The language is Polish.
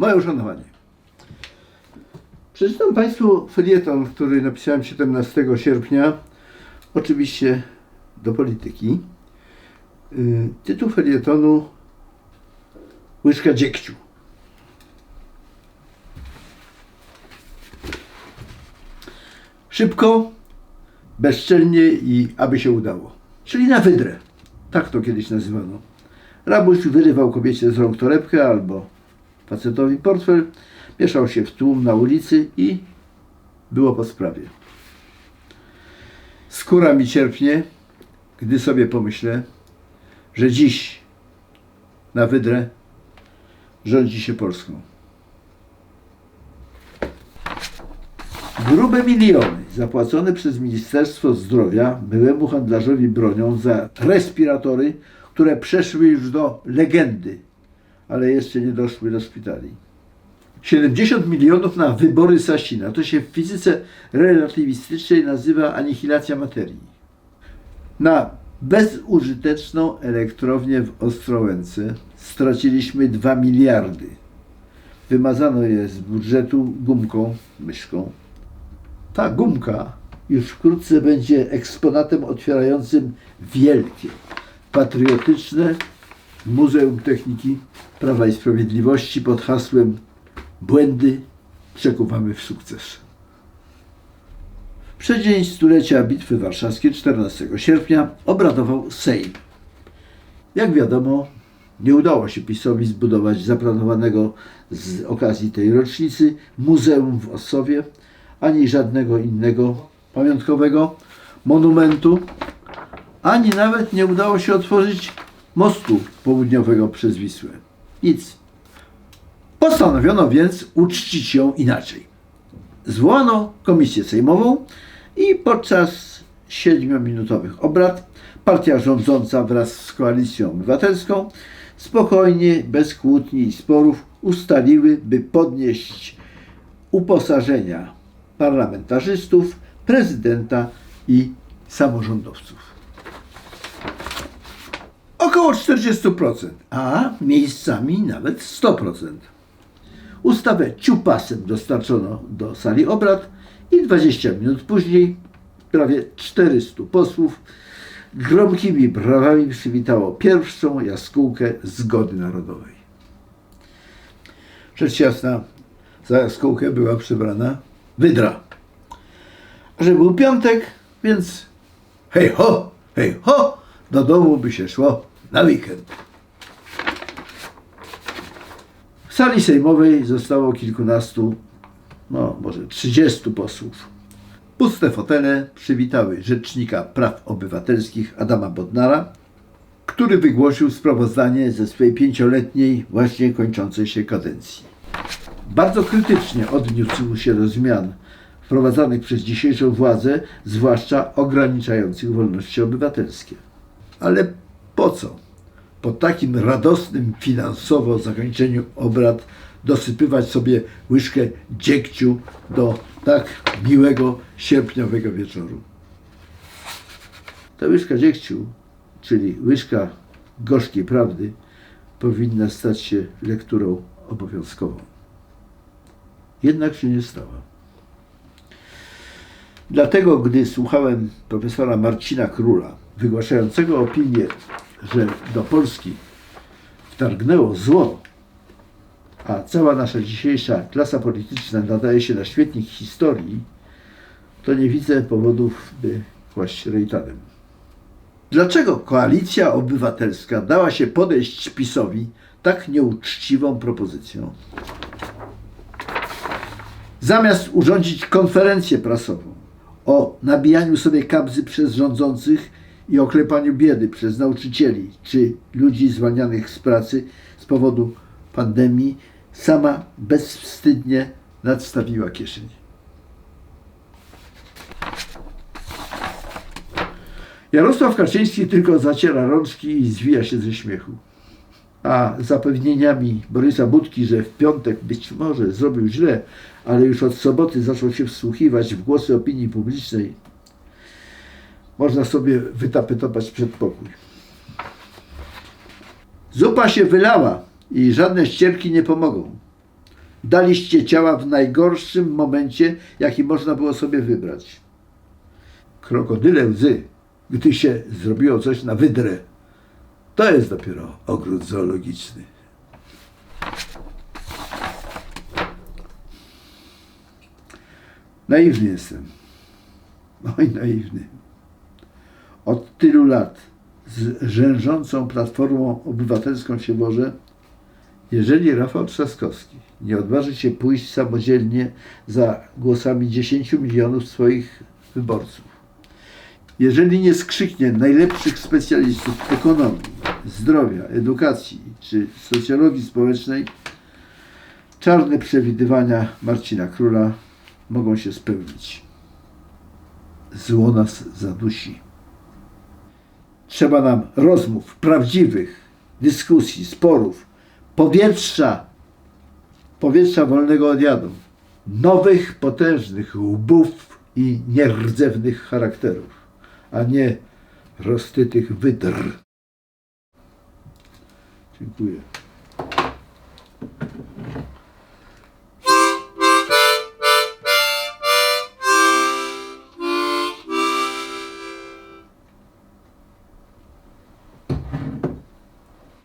Moje uszanowanie. Przeczytam Państwu felieton, który napisałem 17 sierpnia, oczywiście do polityki. Y, Tytuł felietonu Łyżka dziegciu. Szybko, bezczelnie i aby się udało. Czyli na wydrę. Tak to kiedyś nazywano. Rabuś wyrywał kobiecie z rąk torebkę albo facetowi portfel, mieszał się w tłum na ulicy i było po sprawie. Skóra mi cierpnie, gdy sobie pomyślę, że dziś na wydrę rządzi się Polską. Grube miliony zapłacone przez Ministerstwo Zdrowia byłemu handlarzowi bronią za respiratory, które przeszły już do legendy, ale jeszcze nie doszły do szpitali. 70 milionów na wybory Sasina. To się w fizyce relatywistycznej nazywa anihilacja materii. Na bezużyteczną elektrownię w Ostrołęce straciliśmy 2 miliardy. Wymazano je z budżetu gumką, myszką. Ta gumka już wkrótce będzie eksponatem otwierającym wielkie, patriotyczne Muzeum Techniki Prawa i Sprawiedliwości pod hasłem Błędy przekuwamy w sukces. W przeddzień stulecia Bitwy Warszawskiej 14 sierpnia obradował Sejm. Jak wiadomo, nie udało się PiSowi zbudować zaplanowanego z okazji tej rocznicy muzeum w Ossowie, ani żadnego innego pamiątkowego monumentu, ani nawet nie udało się otworzyć mostu południowego przez Wisłę. Nic. Postanowiono więc uczcić ją inaczej. Zwołano komisję sejmową i podczas siedmiominutowych obrad partia rządząca wraz z koalicją obywatelską spokojnie, bez kłótni i sporów ustaliły, by podnieść uposażenia parlamentarzystów, prezydenta i samorządowców. Około 40%, a miejscami nawet 100%. Ustawę ciupasem dostarczono do sali obrad i 20 minut później prawie 400 posłów gromkimi brawami przywitało pierwszą jaskółkę zgody narodowej. Rzecz jasna, za jaskółkę była przybrana wydra. A że był piątek, więc hej ho, hej ho, do domu by się szło na weekend. W sali sejmowej zostało kilkunastu, no może trzydziestu posłów. Puste fotele przywitały Rzecznika Praw Obywatelskich Adama Bodnara, który wygłosił sprawozdanie ze swej pięcioletniej, właśnie kończącej się kadencji. Bardzo krytycznie odniósł się do zmian wprowadzanych przez dzisiejszą władzę, zwłaszcza ograniczających wolności obywatelskie. Ale po co? Po takim radosnym finansowo zakończeniu obrad dosypywać sobie łyżkę dziegciu do tak miłego sierpniowego wieczoru. Ta łyżka dziegciu, czyli łyżka gorzkiej prawdy, powinna stać się lekturą obowiązkową. Jednak się nie stała. Dlatego, gdy słuchałem profesora Marcina Króla, wygłaszającego opinię, że do Polski wtargnęło zło, a cała nasza dzisiejsza klasa polityczna nadaje się na świetnik historii, to nie widzę powodów, by kłaść rejtanem. Dlaczego koalicja obywatelska dała się podejść PiSowi tak nieuczciwą propozycją? Zamiast urządzić konferencję prasową o nabijaniu sobie kabzy przez rządzących i oklepaniu biedy przez nauczycieli czy ludzi zwalnianych z pracy z powodu pandemii, sama bezwstydnie nadstawiła kieszeń. Jarosław Kaczyński tylko zaciera rączki i zwija się ze śmiechu. A zapewnieniami Borysa Budki, że w piątek być może zrobił źle, ale już od soboty zaczął się wsłuchiwać w głosy opinii publicznej, można sobie wytapetować przedpokój. Zupa się wylała i żadne ścierki nie pomogą. Daliście ciała w najgorszym momencie, jaki można było sobie wybrać. Krokodyle łzy, gdy się zrobiło coś na wydrę. To jest dopiero ogród zoologiczny. Naiwny jestem. Oj, naiwny. Od tylu lat z rzężącą Platformą Obywatelską się może, jeżeli Rafał Trzaskowski nie odważy się pójść samodzielnie za głosami 10 milionów swoich wyborców, jeżeli nie skrzyknie najlepszych specjalistów ekonomii, zdrowia, edukacji czy socjologii społecznej, czarne przewidywania Marcina Króla mogą się spełnić. Zło nas zadusi. Trzeba nam rozmów prawdziwych, dyskusji, sporów, powietrza, powietrza wolnego od jadu, nowych, potężnych łbów i nierdzewnych charakterów, a nie roztytych wydr. Dziękuję.